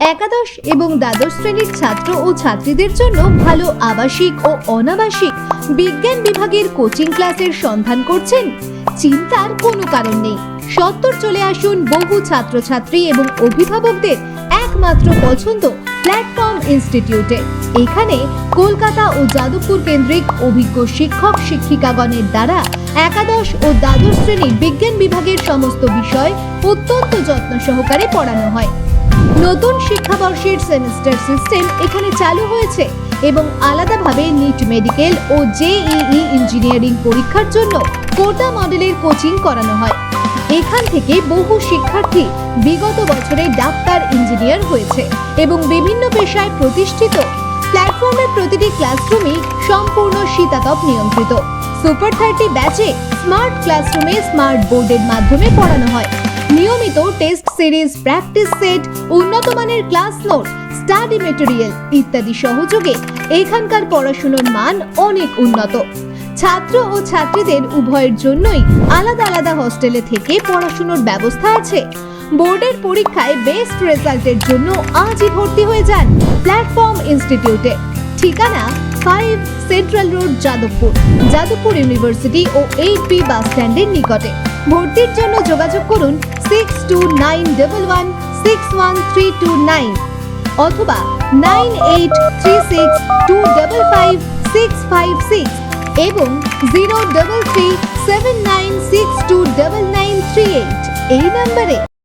একাদশ এবং দ্বাদশ শ্রেণির ছাত্র ও ছাত্রীদের জন্য ভালো আবাসিক ও অনাবাসিক বিজ্ঞান বিভাগের কোচিং ক্লাসের সন্ধান করছেন। চিন্তার কোনো কারণ নেই। সত্তর চলে আসুন বহু ছাত্রছাত্রী এবং অভিভাবকদের একমাত্র পছন্দ প্ল্যাটফর্ম ইনস্টিটিউটে। এখানে কলকাতা ও যাদবপুর কেন্দ্রিক অভিজ্ঞ শিক্ষক শিক্ষিকাগণের দ্বারা একাদশ ও দ্বাদশ শ্রেণির বিজ্ঞান বিভাগের সমস্ত বিষয় অত্যন্ত যত্ন সহকারে পড়ানো হয়। নতুন শিক্ষাবর্ষের সেমিস্টার সিস্টেম এখানে চালু হয়েছে এবং আলাদাভাবে নিট মেডিকেল ও জেইই ইঞ্জিনিয়ারিং পরীক্ষার জন্য কোটা মডেলের কোচিং করানো হয়। এখান থেকে বহু শিক্ষার্থী বিগত বছরে ডাক্তার ইঞ্জিনিয়ার হয়েছে এবং বিভিন্ন পেশায় প্রতিষ্ঠিত। প্ল্যাটফর্মের প্রতিটি ক্লাসরুমই সম্পূর্ণ শীতাতপ নিয়ন্ত্রিত। সুপার থার্টি ব্যাচে স্মার্ট ক্লাসরুমে স্মার্ট বোর্ডের মাধ্যমে পড়ানো হয়। নিয়মিত টেস্ট সিরিজ প্র্যাকটিস সেট উন্নত মানের ক্লাস নোট স্টাডি মেটেরিয়াল ইত্যাদি সহযোগে এখানকার পড়াশুনোর মান অনেক উন্নত। ছাত্র ও ছাত্রীদের উভয়ের জন্যই আলাদা আলাদা হোস্টেলে থেকে পড়াশুনোর ব্যবস্থা আছে। বোর্ডের পরীক্ষায় বেস্ট রেজাল্টের জন্য আজই ভর্তি হয়ে যান প্ল্যাটফর্ম ইনস্টিটিউটে ঠিকানা five central road Jadavpur. Jadavpur university ও এইট বি বাস স্ট্যান্ডের নিকটে। ভর্তির জন্য যোগাযোগ করুন six two nine double one six one three two nine অথবা nine eight three six two double five six five six এবং zero double three seven nine six two double nine three eight এই নম্বরে